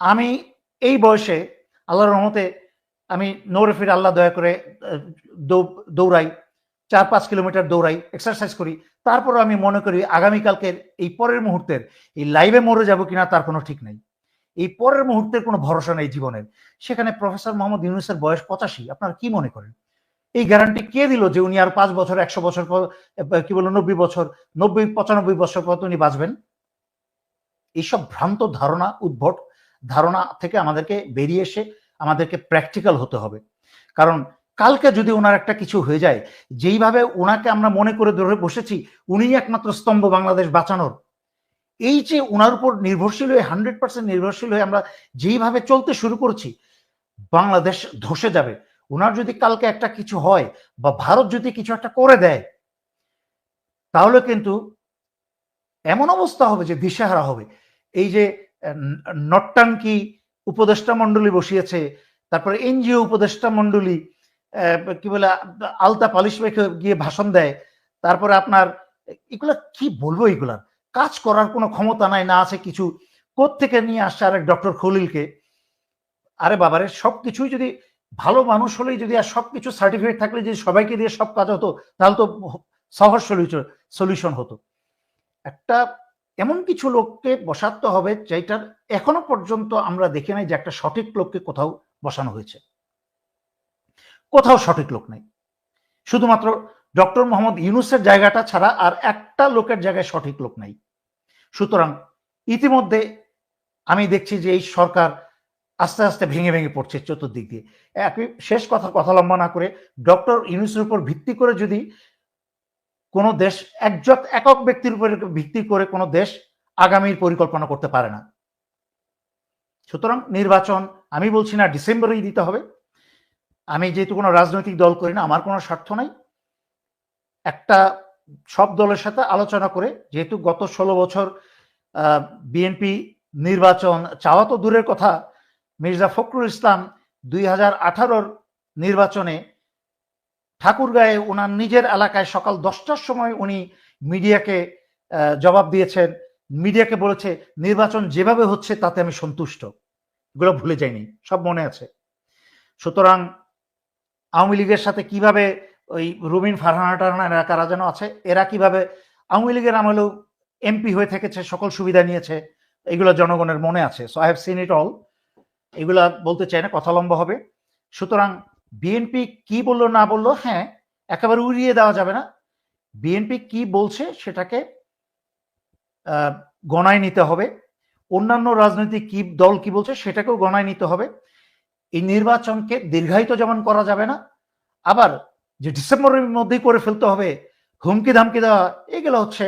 আমি এই বয়সে আল্লাহর রহমতে আমি নৌরে ফিরে আল্লাহ দয়া করে দৌড়াই, চার পাঁচ কিলোমিটার দৌড়াই এক্সারসাইজ করি। তারপর আমি মনে করি আগামীকালকের এই পরের মুহূর্তের, এই লাইভে মরে যাব কিনা তার কোনো ঠিক নেই। এই পরের মুহূর্তের কোনো ভরসা নেই জীবনের। সেখানে প্রফেসর মোহাম্মদ ইউনুসের বয়স পঁচাশি। আপনারা কি মনে করেন? এই গ্যারান্টি কে দিল যে উনি আর পাঁচ বছর, একশো বছর পর কি বলব নব্বই বছর, নব্বই, পঁচানব্বই বছর পর উনি বাঁচবেন? এইসব ভ্রান্ত ধারণা, উদ্ভট ধারণা থেকে আমাদেরকে বেরিয়ে এসে আমাদেরকে প্র্যাকটিক্যাল হতে হবে। কারণ কালকে যদি ওনার একটা কিছু হয়ে যায়, যেইভাবে ওনাকে আমরা মনে করে ধরে বসেছি, উনিই একমাত্র স্তম্ভ বাংলাদেশ বাঁচানোর। এই যে ওনার উপর নির্ভরশীল হয়ে হান্ড্রেড পার্সেন্ট নির্ভরশীল হয়ে আমরা যেইভাবে চলতে শুরু করছি, বাংলাদেশ ধসে যাবে। ওনার যদি কালকে একটা কিছু হয় বা ভারত যদি কিছু একটা করে দেয়, তাহলে কিন্তু এমন অবস্থা হবে যে দিশেহারা হবে। এই যে নট্টাঙ্কি উপদেষ্টা মন্ডলী বসিয়েছে, তারপরে এনজিও উপদেষ্টা মন্ডলী কি বলে, আলতা পালিশ রেখে গিয়ে ভাষণ দেয়, তারপরে আপনার, এগুলা কি বলব এগুলার কাজ করার কোনো ক্ষমতা নাই, না আছে কিছু। থেকে নিয়ে আসছে আরেক ডক্টর খলিলকে? আরে বাবারে সব কিছুই যদি ভালো মানুষ হলেই যদি আর সব কিছু সার্টিফিকেট থাকলে যদি সবাইকে দিয়ে সব কাজ হতো, তাহলে তো সহজ সলিউশন সলিউশন হতো। একটা এমন কিছু লোককে বসাতে হবে যেটার এখনও পর্যন্ত আমরা দেখি নাই যে একটা সঠিক লোককে কোথাও বসানো হয়েছে। কোথাও সঠিক লোক নেই। শুধুমাত্র ডক্টর মোহাম্মদ ইউনুসের জায়গাটা ছাড়া আর একটা লোকের জায়গায় সঠিক লোক নাই। সুতরাং ইতিমধ্যে আমি দেখছি যে এই সরকার আস্তে আস্তে ভেঙে ভেঙে পড়ছে চতুর্দিক দিয়ে। একই শেষ কথা কথা লম্বা না করে ডক্টর ইউনুসের উপর ভিত্তি করে যদি কোনো দেশ একজক একক ব্যক্তির উপর ভিত্তি করে কোনো দেশ আগামীর পরিকল্পনা করতে পারে না। সুতরাং নির্বাচন আমি বলছি না ডিসেম্বরেই দিতে হবে। আমি যেহেতু কোনো রাজনৈতিক দল করি না, আমার কোনো স্বার্থ নাই। একটা সব দলের সাথে আলোচনা করে, যেহেতু গত ষোলো বছর বিএনপি নির্বাচন চাওয়া তো দূরের কথা। মির্জা ফখরুল ইসলাম দুই হাজার আঠারোর নির্বাচনে ঠাকুরগাঁয়ে ওনার নিজের এলাকায় সকাল দশটার সময় উনি মিডিয়াকে জবাব দিয়েছেন। মিডিয়াকে বলেছে, নির্বাচন যেভাবে হচ্ছে তাতে আমি সন্তুষ্ট। এগুলো ভুলে যাইনি, সব মনে আছে। সুতরাং আওয়ামী লীগের সাথে কীভাবে ওই রুমিন ফারহানা টারহানা এরা যেন আছে, এরা কীভাবে আওয়ামী লীগের আমলেও এমপি হয়ে থেকেছে, সকল সুবিধা নিয়েছে, এগুলো জনগণের মনে আছে। So I have seen it all এগুলা বলতে চাই না, কথা লম্বা হবে। সুতরাং বিএনপি কি বলল, না বলল হ্যাঁ একেবারে উড়িয়ে দেওয়া যাবে না। বিএনপি কি বলছে সেটাকে গণায় নিতে হবে। অন্যান্য রাজনৈতিক কি দল কি বলছে সেটাকেও গণায় নিতে হবে। এই নির্বাচনকে দীর্ঘায়িত যেমন করা যাবে না, আবার যে ডিসেম্বরের মধ্যেই করে ফেলতে হবে, হুমকি ধামকি দেওয়া, এগুলো হচ্ছে,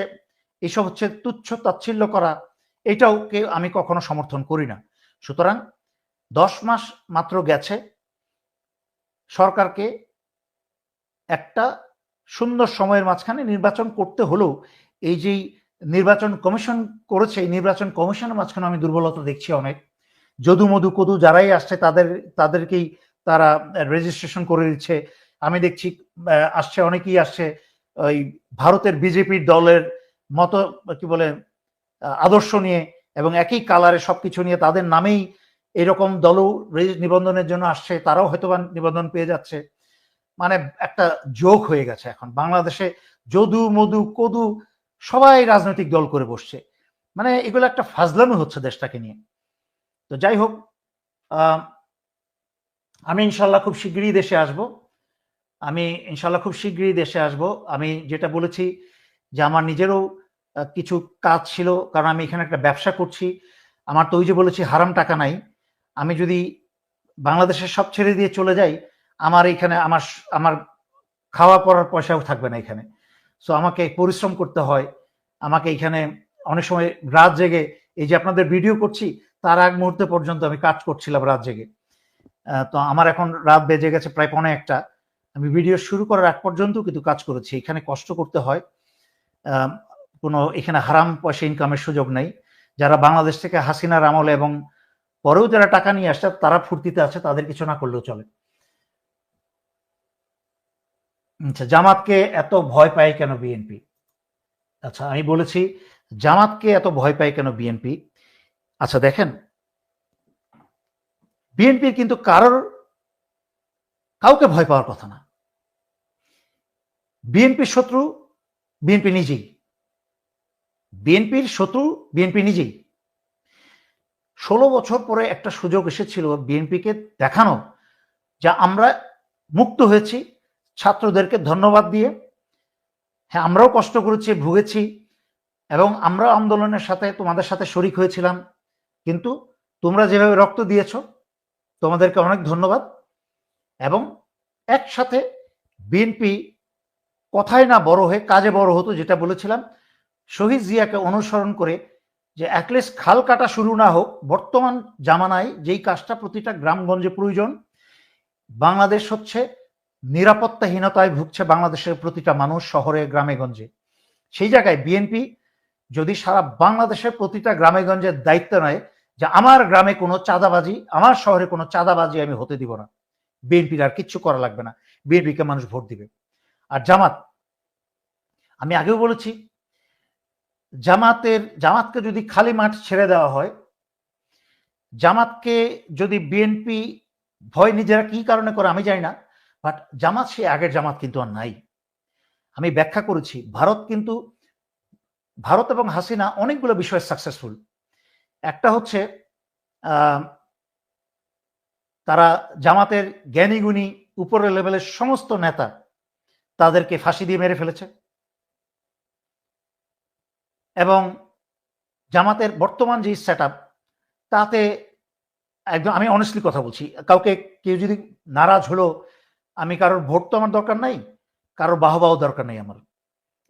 এসব হচ্ছে তুচ্ছ তাচ্ছিল্য করা, এটাও আমি কখনো সমর্থন করি না। সুতরাং দশ মাস মাত্র গেছে সরকারকে একটা সুন্দর সময়ের মাঝখানে নির্বাচন করতে হলেও এই যে নির্বাচন কমিশন করেছে, এই নির্বাচন কমিশনের মাঝখানে আমি দুর্বলতা দেখছি অনেক। যদু মধু কদু যারাই আসছে, তাদের, তাদেরকেই তারা রেজিস্ট্রেশন করে দিচ্ছে। আমি দেখছি আসছে, অনেকেই আসছে ওই ভারতের বিজেপির দলের মতো, কি বলে আদর্শ নিয়ে এবং একই কালারে সবকিছু নিয়ে তাদের নামেই এরকম দলও নিবন্ধনের জন্য আসছে, তারাও হয়তো নিবন্ধন পেয়ে যাচ্ছে। মানে একটা যোগ হয়ে গেছে এখন। বাংলাদেশে যদু, মধু, কদু সবাই রাজনৈতিক দল করে বসছে। মানে এগুলো একটা ফাজলামি হচ্ছে দেশটাকে নিয়ে। তো যাই হোক আমি ইনশাল্লাহ খুব শীঘ্রই দেশে আসব। আমি ইনশাল্লাহ খুব শীঘ্রই দেশে আসব। আমি যেটা বলেছি যে আমার নিজেরও কিছু কাজ ছিল, কারণ আমি এখানে একটা ব্যবসা করছি। আমার তো ওই যে বলেছি হারাম টাকা নাই। আমি যদি বাংলাদেশের সব ছেড়ে দিয়ে চলে যাই, আমার এখানে আমার আমার খাওয়া পড়ার পয়সাও থাকবে না এখানে। সো আমাকে পরিশ্রম করতে হয়। আমাকে এখানে অনেক সময় রাত জেগে, এই যে আপনাদের ভিডিও করছি, তার আগ মুহূর্তে পর্যন্ত আমি কাজ করছিলাম রাত জেগে। তো আমার এখন রাত বেজে গেছে প্রায় পৌনে একটা। আমি ভিডিও শুরু করার আগ পর্যন্ত কিন্তু কাজ করেছি। এখানে কষ্ট করতে হয়। কোনো এখানে হারাম পয়সা ইনকামের সুযোগ নেই। যারা বাংলাদেশ থেকে হাসিনার আমলে এবং পরেও যারা টাকা নিয়ে আসছে তারা ফুর্তিতে আছে, তাদের কিছু না করলেও চলে। আচ্ছা জামাতকে এত ভয় পায় কেন বিএনপি? আচ্ছা আমি বলেছি, জামাতকে এত ভয় পায় কেন বিএনপি? আচ্ছা দেখেন বিএনপির কিন্তু কারোর, কাউকে ভয় পাওয়ার কথা না। বিএনপির শত্রু বিএনপি নিজেই। বিএনপির শত্রু বিএনপি নিজেই। ষোলো বছর পরে একটা সুযোগ এসেছিল বিএনপিকে দেখানো, যা আমরা মুক্ত হয়েছি। ছাত্রদেরকে ধন্যবাদ দিয়ে। হ্যাঁ আমরাও কষ্ট করেছি, ভুগেছি এবং আমরাও আন্দোলনের সাথে, তোমাদের সাথে শরিক হয়েছিলাম। কিন্তু তোমরা যেভাবে রক্ত দিয়েছ, তোমাদেরকে অনেক ধন্যবাদ। এবং একসাথে বিএনপি কথায় না বড় হয়ে কাজে বড় হতো, যেটা বলেছিলাম, শহীদ জিয়াকে অনুসরণ করে যে অ্যাটলিস খাল কাটা শুরু না হোক, বর্তমান জামানায় যেই কাজটা প্রতিটা গ্রামগঞ্জে প্রয়োজন, বাংলাদেশ হচ্ছে নিরাপত্তাহীনতায় ভুগছে বাংলাদেশের প্রতিটা মানুষ শহরে, গ্রামে, গঞ্জে। সেই জায়গায় বিএনপি যদি সারা বাংলাদেশের প্রতিটা গ্রামে, গঞ্জের দায়িত্ব নেয় যে আমার গ্রামে কোনো চাঁদাবাজি, আমার শহরে কোনো চাঁদাবাজি আমি হতে দিব না। বিএনপির আর কিচ্ছু করা লাগবে না। বিএনপিকে মানুষ ভোট দিবে। আর জামাত, আমি আগেও বলেছি জামাতের, জামাতকে যদি খালি মাঠ ছেড়ে দেওয়া হয়, জামাতকে যদি বিএনপি ভয় নিজেরা কি কারণে করে আমি জানি না বাট জামাত সে আগের জামাত কিন্তু আর নাই। আমি ব্যাখ্যা করেছি, ভারত কিন্তু, ভারত এবং হাসিনা অনেকগুলো বিষয়ে সাকসেসফুল একটা হচ্ছে তারা জামাতের জ্ঞানীগুণী, উপরের লেভেলের সমস্ত নেতা তাদেরকে ফাঁসি দিয়ে মেরে ফেলেছে। এবং জামাতের বর্তমান যে সেট তাতে একদম আমি অনেস্টলি কথা বলছি। কাউকে কেউ যদি নারাজ হলো, আমি কারোর ভোট তো আমার দরকার নাই, কারোর বাহবাহ দরকার নেই আমার।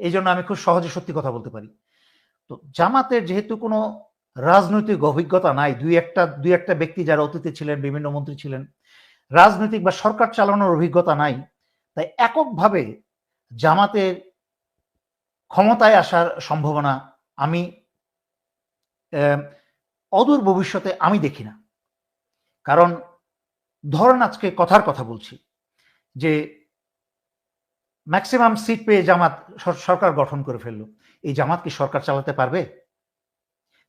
এই জন্য আমি খুব সহজে সত্যি কথা বলতে পারি। তো জামাতের যেহেতু কোনো রাজনৈতিক অভিজ্ঞতা নাই, দুই একটা দুই একটা ব্যক্তি যারা অতীতে ছিলেন, বিভিন্ন মন্ত্রী ছিলেন, রাজনৈতিক বা সরকার চালানোর অভিজ্ঞতা নাই, তাই এককভাবে জামাতের ক্ষমতায় আসার সম্ভাবনা আমি অদূর ভবিষ্যতে আমি দেখি না। কারণ ধরেন আজকে কথার কথা বলছি যে ম্যাক্সিমাম সিট পেয়ে জামাত সরকার গঠন করে ফেলল। এই জামাত কি সরকার চালাতে পারবে?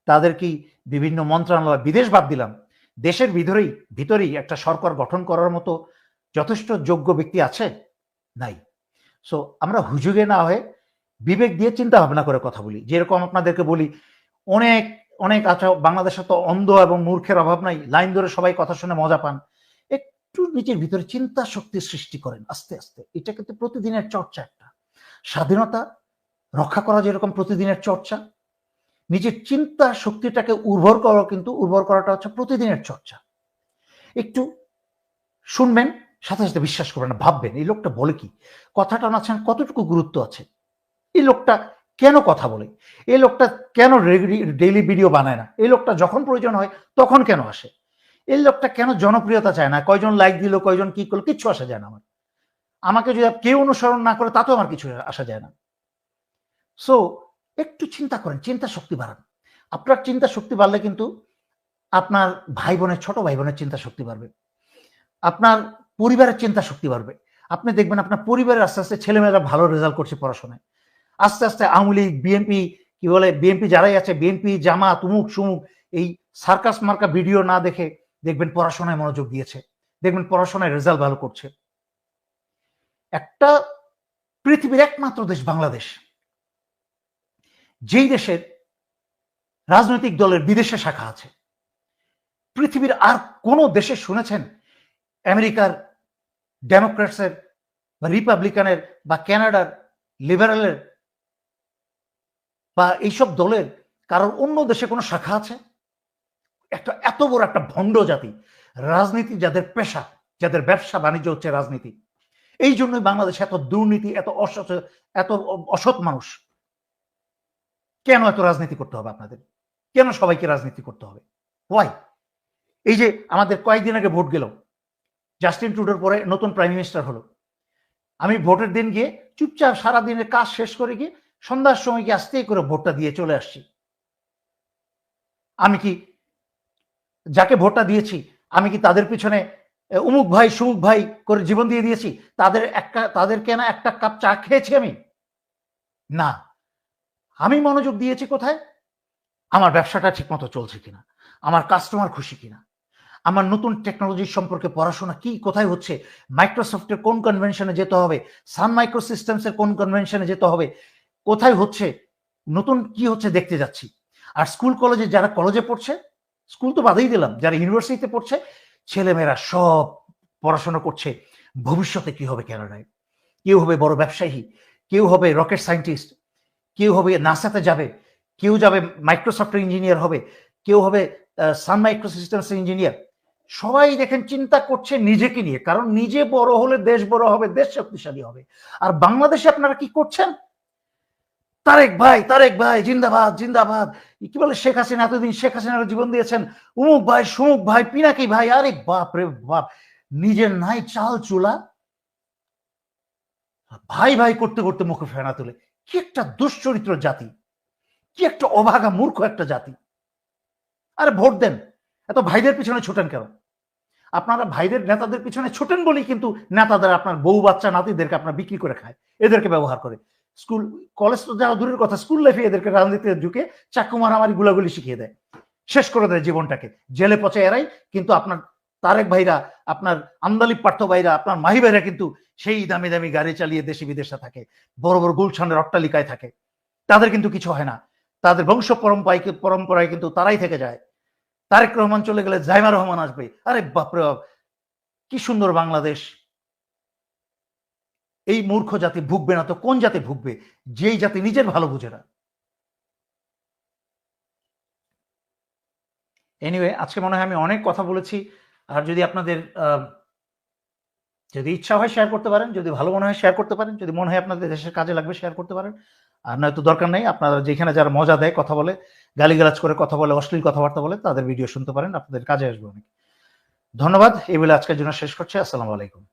তাদের কি বিভিন্ন মন্ত্রণালয়, বিদেশ বাদ দিলাম, দেশের ভিতরেই ভিতরেই একটা সরকার গঠন করার মতো যথেষ্ট যোগ্য ব্যক্তি আছে? নাই। সো আমরা হুজুগে না হয়ে বিবেক দিয়ে চিন্তা ভাবনা করে কথা বলি। যেরকম আপনাদেরকে বলি, অনেক অনেক আচ্ছা বাংলাদেশে তো অন্ধ এবং মূর্খের অভাব নাই, লাইন ধরে সবাই কথা শুনে মজা পান। একটু নিজের ভিতরে চিন্তা শক্তি সৃষ্টি করেন আস্তে আস্তে। এটা কিন্তু প্রতিদিনের চর্চা একটা। স্বাধীনতা রক্ষা করা যেরকম প্রতিদিনের চর্চা, নিজের চিন্তা শক্তিটাকে উর্বর করা কিন্তু, উর্বর করাটা হচ্ছে প্রতিদিনের চর্চা। একটু শুনবেন, সাথে সাথে বিশ্বাস করবেন না ভাববেন, এই লোকটা বলে কি? কথাটা নাচ্ছেন কতটুকু গুরুত্ব আছে? এই লোকটা কেন কথা বলে? এই লোকটা কেন ডেইলি ভিডিও বানায় না? এই লোকটা যখন প্রয়োজন হয়, তখন কেন আসে? এই লোকটা কেন জনপ্রিয়তা চায় না? কয়জন লাইক দিল, কয়জন কি করল, কিচ্ছু আসা যায় না আমার। আমাকে যদি কেউ অনুসরণ না করে, তাতেও আমার কিছু আসা যায় না। সো একটু চিন্তা করেন, চিন্তা শক্তি বাড়ান। আপনার চিন্তা শক্তি বাড়লে কিন্তু আপনার ভাই বোনের ছোট ভাই বোনের চিন্তা শক্তি বাড়বে। আপনার পরিবারের চিন্তা শক্তি বাড়বে। আপনি দেখবেন আপনার পরিবারের আস্তে আস্তে ছেলেমেয়েরা ভালো রেজাল্ট করছে পড়াশোনায়। আস্তে আস্তে আওয়ামী লীগ, বিএনপি, কি বলে, বিএনপি যারাই আছে, বিএনপি জামা তুমুক সুমুক, এই সার্কাস মার্কা ভিডিও না দেখে দেখবেন পড়াশোনায় মনোযোগ দিয়েছে। দেখবেন পড়াশোনায় রেজাল্ট ভালো করছে। একটা পৃথিবীর একমাত্র দেশ বাংলাদেশ। যেই দেশের রাজনৈতিক দলের বিদেশে শাখা আছে। পৃথিবীর আর কোন দেশে শুনেছেন আমেরিকার ডেমোক্রেটসের বা রিপাবলিকানের বা ক্যানাডার লিবারেলের বা এইসব দলের কারোর অন্য দেশে কোনো শাখা আছে? একটা, এত বড় একটা ভণ্ড জাতি, রাজনীতি যাদের পেশা, যাদের ব্যবসা, বাণিজ্য হচ্ছে রাজনীতি। এই জন্যই বাংলাদেশে এত দুর্নীতি, এত অসৎ এত অসৎ মানুষ। কেন এত রাজনীতি করতে হবে আপনাদের? কেন সবাইকে রাজনীতি করতে হবে? ওয়াই এই যে আমাদের কয়েকদিন আগে ভোট গেল। জাস্টিন ট্রুডোর পরে নতুন প্রাইম মিনিস্টার হলো। আমি ভোটের দিন গিয়ে চুপচাপ সারা দিনের কাজ শেষ করে গিয়ে সন্ধ্যার সময় কি আস্তে করে ভোটটা দিয়ে চলে আসছি? আমি কি যাকে ভোটটা দিয়েছি, আমি কি তাদের পিছনে উমুক ভাই, সুমুক ভাই করে জীবন দিয়ে দিয়েছি? তাদের একটা, তাদের কেনা একটা কাপ চা খেয়েছি আমি? না। আমি মনোযোগ দিয়েছি কোথায়? আমার ব্যবসাটা ঠিকমতো চলছে কিনা? আমার কাস্টমার খুশি কিনা? আমার নতুন টেকনোলজি সম্পর্কে পড়াশোনা কি, কোথায় হচ্ছে? মাইক্রোসফটের কোন কনভেনশনে যেতে হবে? সান মাইক্রো সিস্টেমসের কোন কনভেনশনে যেতে হবে? কোথায় হচ্ছে? নতুন কি হচ্ছে দেখতে যাচ্ছি। আর স্কুল কলেজে যারা কলেজে পড়ছে স্কুল তো বাদেই দিলাম, যারা ইউনিভার্সিটিতে পড়ছে, ছেলেমেয়েরা সব পড়াশোনা করছে। ভবিষ্যতে কি হবে ক্যানাডায় কেউ হবে বড় ব্যবসায়ী, কেউ হবে রকেট সায়েন্টিস্ট কেউ হবে নাসাতে যাবে, কেউ যাবে মাইক্রোসফটের ইঞ্জিনিয়ার হবে, কেউ হবে সান মাইক্রো সিস্টেমস ইঞ্জিনিয়ার সবাই দেখেন চিন্তা করছে নিজেকে নিয়ে, কারণ নিজে বড় হলে দেশ বড় হবে, দেশ শক্তিশালী হবে। আর বাংলাদেশে আপনারা কি করছেন? তারেক ভাই তারেক ভাই, জিন্দাবাদ জিন্দাবাদ। কি বলে শেখ হাসিনা? এতদিন শেখ হাসিনার জীবন দিয়েছেন। উমুক ভাই, সুমুক ভাই, পিনাকি ভাই, আরে বাপ রে বাপ। নিজের নাই, চাল চুলা। ভাই ভাই করতে করতে মুখে ফেনা তোলে। কি একটা দুশ্চরিত্র জাতি। কি একটা অভাগা মূর্খ একটা জাতি। আরে ভোট দেন। এত ভাইদের পিছনে ছোটেন কেন? আপনারা ভাইদের নেতাদের পিছনে ছোটেন বলেই কিন্তু নেতাদের আপনার বউ বাচ্চা নাতিদেরকে আপনার বিক্রি করে খায়। এদেরকে ব্যবহার করে। স্কুল কলেজ তো যাওয়া দূরের কথা স্কুল লাইফে এদেরকে রাজনীতিতে ঢুকে চাকু মারামারি গুলাগুলি শিখিয়ে দেয়। শেষ করে দেয় জীবনটাকে। জেলে পচে এরাই, কিন্তু আপনার তারেক ভাইরা, আপনার আন্দালিপ পার্থ ভাইরা, আপনার মাহি ভাইরা কিন্তু সেই দামি দামি গাড়ি চালিয়ে দেশে বিদেশে থাকে। বড় বড় গুলছানের অট্টালিকায় থাকে। তাদের কিন্তু কিছু হয় না। তাদের বংশ পরম্পরায় পরম্পরায় কিন্তু তারাই থেকে যায়। তারেক রহমান চলে গেলে জাইমা রহমান আসবে। আরে বাপরে বাপ, কি সুন্দর বাংলাদেশ। এই মূর্খ জাতি ভুগবে না তো কোন জাতি ভুগবে? যেই জাতি নিজের ভালো বুঝে না। এনিওয়ে আজকে মনে হয় আমি অনেক কথা বলেছি। আর যদি আপনাদের যদি ইচ্ছা হয় শেয়ার করতে পারেন, যদি ভালো মনে হয় শেয়ার করতে পারেন, যদি মনে হয় আপনাদের দেশের কাজে লাগবে শেয়ার করতে পারেন। আর নয়তো দরকার নেই, আপনারা যেখানে যারা মজা দেয় কথা বলে, গালিগালাজ করে কথা বলে, অশ্লীল কথাবার্তা বলে, তাদের ভিডিও শুনতে পারেন, আপনাদের কাজে আসবে অনেক। ধন্যবাদ, এই বলে আজকের জন্য শেষ করছি, আসসালামু আলাইকুম।